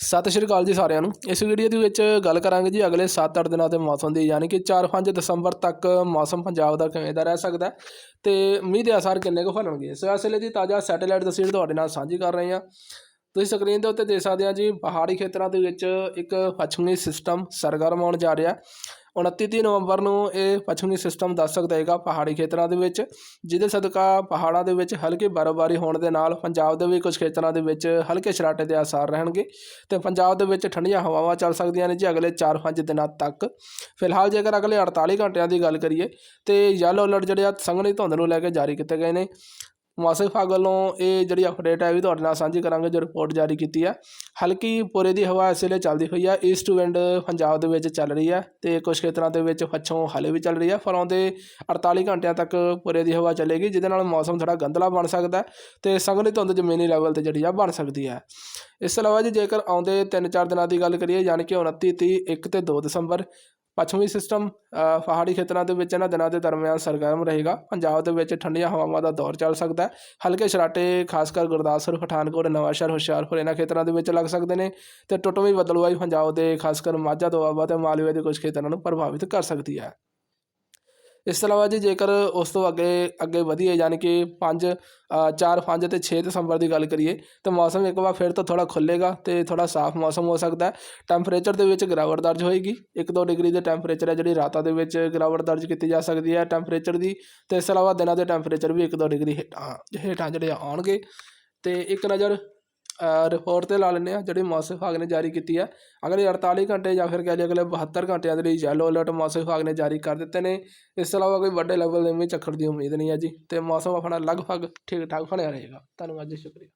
ਸਤਿ ਸ਼੍ਰੀ ਅਕਾਲ ਜੀ ਸਾਰਿਆਂ ਨੂੰ। ਇਸ ਵੀਡੀਓ ਦੇ ਵਿੱਚ ਗੱਲ ਕਰਾਂਗੇ ਜੀ ਅਗਲੇ 7-8 ਦਿਨਾਂ ਦੇ ਮੌਸਮ ਦੀ, ਯਾਨੀ ਕਿ 4-5 ਦਸੰਬਰ ਤੱਕ ਮੌਸਮ ਪੰਜਾਬ ਦਾ ਕਿਵੇਂ ਦਾ ਰਹਿ ਸਕਦਾ ਹੈ ਤੇ ਮੀਂਹ ਦੇ ਅਸਰ ਕਿੰਨੇ ਕੁ ਫਲਣਗੇ। ਇਸ ਲਈ ਦੀ ਤਾਜ਼ਾ ਸੈਟੇਲਾਈਟ ਤਸਵੀਰ ਤੁਹਾਡੇ ਨਾਲ ਸਾਂਝੀ ਕਰ ਰਹੇ ਹਾਂ। ਤੁਸੀਂ ਸਕਰੀਨ ਦੇ ਉੱਤੇ ਦੇਖ ਸਕਦੇ ਆ ਜੀ, ਪਹਾੜੀ ਖੇਤਰਾਂ ਦੇ ਵਿੱਚ ਇੱਕ ਪੱਛਮੀ ਸਿਸਟਮ ਸਰਗਰਮ ਹੋਣ ਜਾ ਰਿਹਾ 29 ਤੀਹ ਨਵੰਬਰ ਨੂੰ ਇਹ ਪੱਛਮੀ ਸਿਸਟਮ ਦਸਤਕ ਦੇਗਾ ਪਹਾੜੀ ਖੇਤਰਾਂ ਦੇ ਵਿੱਚ, ਜਿਹਦੇ ਸਦਕਾ ਪਹਾੜਾਂ ਦੇ ਵਿੱਚ ਹਲਕੀ ਬਰਫ਼ਬਾਰੀ ਹੋਣ ਦੇ ਨਾਲ ਪੰਜਾਬ ਦੇ ਵੀ ਕੁਝ ਖੇਤਰਾਂ ਦੇ ਵਿੱਚ ਹਲਕੇ ਸ਼ਰਾਟੇ ਦੇ ਆਸਾਰ ਰਹਿਣਗੇ ਤੇ ਪੰਜਾਬ ਦੇ ਵਿੱਚ ਠੰਡੀਆਂ ਹਵਾਵਾਂ ਚੱਲ ਸਕਦੀਆਂ ਨੇ ਜੀ ਅਗਲੇ 4-5 ਦਿਨਾਂ ਤੱਕ। ਫਿਲਹਾਲ ਜੇਕਰ ਅਗਲੇ 48 ਘੰਟਿਆਂ ਦੀ ਗੱਲ ਕਰੀਏ ਤੇ ਯੈਲੋ ਅਲਰਟ ਜਿਹੜੇ ਆ ਸੰਘਣੀ ਧੁੰਦ ਨੂੰ ਲੈ ਕੇ ਜਾਰੀ ਕੀਤੇ ਗਏ ਨੇ। ਮੌਸਮ ਵਿਭਾਗ ਵੱਲੋਂ ਇਹ ਜਿਹੜੀ ਅਪਡੇਟ ਹੈ ਵੀ ਤੁਹਾਡੇ ਨਾਲ ਸਾਂਝੀ ਕਰਾਂਗੇ, ਜੋ ਰਿਪੋਰਟ ਜਾਰੀ ਕੀਤੀ ਹੈ। ਹਲਕੀ ਪੂਰੇ ਦੀ ਹਵਾ ਇਸ ਵੇਲੇ ਚੱਲਦੀ ਹੋਈ ਹੈ। ਈਸਟ ਵਿੰਡ ਪੰਜਾਬ ਦੇ ਵਿੱਚ ਚੱਲ ਰਹੀ ਹੈ ਤੇ ਕੁਝ ਖੇਤਰਾਂ ਦੇ ਵਿੱਚ ਪੱਛੋਂ ਹਲੇ ਵੀ ਚੱਲ ਰਹੀ ਹੈ। ਪਰ ਆਉਂਦੇ 48 ਘੰਟਿਆਂ ਤੱਕ ਪੂਰੇ ਦੀ ਹਵਾ ਚੱਲੇਗੀ, ਜਿਹਦੇ ਨਾਲ ਮੌਸਮ ਥੋੜਾ ਗੰਦਲਾ ਬਣ ਸਕਦਾ ਹੈ ਤੇ ਸੰਘਣੀ ਧੁੰਦ ਜ਼ਮੀਨੀ ਲੈਵਲ ਤੇ ਜਿਹੜੀ ਆ ਬਣ ਸਕਦੀ ਹੈ। ਇਸ ਤੋਂ ਇਲਾਵਾ ਜੀ ਜੇਕਰ ਆਉਂਦੇ 3-4 ਦਿਨਾਂ ਦੀ ਗੱਲ ਕਰੀਏ, ਯਾਨੀ ਕਿ 29 30 1 ਤੇ 2 ਦਸੰਬਰ ਪੱਛਮੀ ਸਿਸਟਮ ਪਹਾੜੀ ਖੇਤਰਾਂ ਦੇ ਵਿੱਚ ਇਹਨਾਂ ਦਿਨਾਂ ਦੇ ਦਰਮਿਆਨ ਸਰਗਰਮ ਰਹੇਗਾ। ਪੰਜਾਬ ਦੇ ਵਿੱਚ ਠੰਡੀਆਂ ਹਵਾਵਾਂ ਦਾ ਦੌਰ ਚੱਲ ਸਕਦਾ ਹੈ। ਹਲਕੇ ਸਰਾਟੇ ਖਾਸ ਕਰ ਗੁਰਦਾਸਪੁਰ, ਪਠਾਨਕੋਟ, ਨਵਾਂਸ਼ਹਿਰ, ਹੁਸ਼ਿਆਰਪੁਰ ਇਹਨਾਂ ਖੇਤਰਾਂ ਦੇ ਵਿੱਚ ਲੱਗ ਸਕਦੇ ਨੇ ਤੇ ਟੁੱਟਵੀਂ ਬਦਲਵਾਈ ਪੰਜਾਬ ਦੇ ਖਾਸ ਕਰ ਮਾਝਾ ਦੁਆਬਾ ਤੇ ਮਾਲਵੇ ਦੇ ਕੁਝ ਖੇਤਰਾਂ ਨੂੰ ਪ੍ਰਭਾਵਿਤ ਕਰ ਸਕਦੀ ਹੈ। ਇਸ ਤੋਂ ਇਲਾਵਾ ਜੀ ਜੇਕਰ ਉਸ ਤੋਂ ਅੱਗੇ ਅੱਗੇ ਵਧੀਏ, ਯਾਨੀ ਕਿ ਪੰਜ ਚਾਰ, ਪੰਜ ਅਤੇ ਛੇ ਦਸੰਬਰ ਦੀ ਗੱਲ ਕਰੀਏ, ਤਾਂ ਮੌਸਮ ਇੱਕ ਵਾਰ ਫਿਰ ਤੋਂ ਥੋੜ੍ਹਾ ਖੁੱਲ੍ਹੇਗਾ ਅਤੇ ਥੋੜ੍ਹਾ ਸਾਫ਼ ਮੌਸਮ ਹੋ ਸਕਦਾ ਟੈਂਪਰੇਚਰ ਦੇ ਵਿੱਚ ਗਿਰਾਵਟ ਦਰਜ ਹੋਏਗੀ। 1-2 ਡਿਗਰੀ ਦੇ ਟੈਂਪਰੇਚਰ ਹੈ ਜਿਹੜੀ ਰਾਤਾਂ ਦੇ ਵਿੱਚ ਗਿਰਾਵਟ ਦਰਜ ਕੀਤੀ ਜਾ ਸਕਦੀ ਹੈ ਟੈਂਪਰੇਚਰ ਦੀ। ਅਤੇ ਇਸ ਤੋਂ ਇਲਾਵਾ ਦਿਨਾਂ ਦੇ ਟੈਂਪਰੇਚਰ ਵੀ 1-2 ਡਿਗਰੀ ਹੇਠਾਂ ਹੇਠਾਂ ਜਿਹੜੇ ਆਉਣਗੇ। ਅਤੇ ਇੱਕ ਨਜ਼ਰ ਰਿਪੋਰਟ ਤੇ ਲਾ ਲੈਂਦੇ ਹਾਂ, ਜਿਹੜੀ ਮੌਸਮ ਵਿਭਾਗ ਨੇ ਜਾਰੀ ਕੀਤੀ ਹੈ। ਅਗਲੇ 48 ਘੰਟੇ ਜਾਂ ਫਿਰ ਕਹਿ ਲਈਏ ਅਗਲੇ 72 ਘੰਟਿਆਂ ਦੇ ਲਈ ਯੈਲੋ ਅਲਰਟ ਮੌਸਮ ਵਿਭਾਗ ਨੇ ਜਾਰੀ ਕਰ ਦਿੱਤੇ ਨੇ। ਇਸ ਤੋਂ ਇਲਾਵਾ ਕੋਈ ਵੱਡੇ ਲੈਵਲ ਦੇ ਮੀਂਹ ਝੱਖੜ ਦੀ ਉਮੀਦ ਨਹੀਂ ਹੈ ਜੀ। ਅਤੇ ਮੌਸਮ ਆਪਣਾ ਲਗਭਗ ਠੀਕ ਠਾਕ ਬਣਿਆ ਰਹੇਗਾ। ਧੰਨਵਾਦ ਜੀ, ਸ਼ੁਕਰੀਆ।